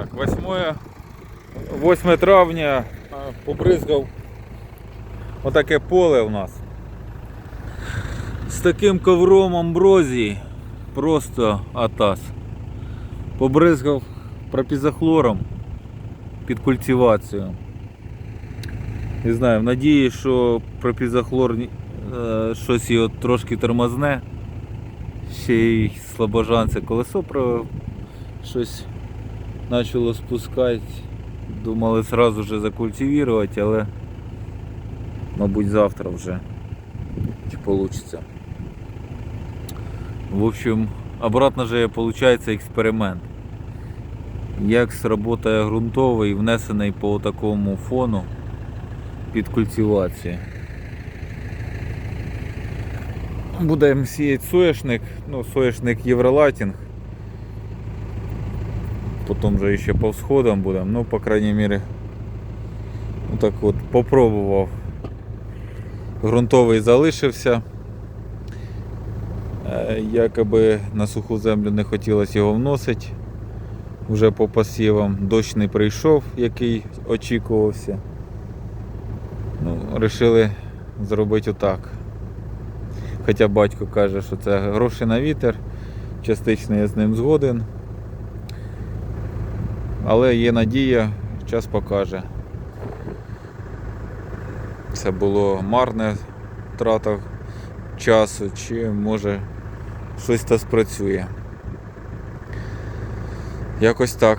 Так, 8, 8 травня побризгав отаке поле у нас. З таким ковром амброзії просто атас. Побризгав пропізохлором під культивацію. Не знаю, в надії, що пропізохлор е, щось його трошки тормозне. Ще й слабожанце колесо про щось почало спускати. Думали сразу же закультивувати, але мабуть завтра вже чи получится. В общем, обратно же виходить експеримент. Як сработає ґрунтовий, внесений по такому фону під культивацію. Будемо сіяти соняшник, ну соняшник Євролатінг. Потім вже ще по всходам будемо, ну, по крайней мере, так от попробував. Грунтовий залишився. Е, Якоби на суху землю не хотілося його вносити. Вже по посівам дощ не прийшов, який очікувався. Ну, Рішили зробити отак. Хоча батько каже, що це гроші на вітер, частично я з ним згоден. Але є надія, час покаже. Це було марне трата часу, чи може щось та спрацює. Якось так.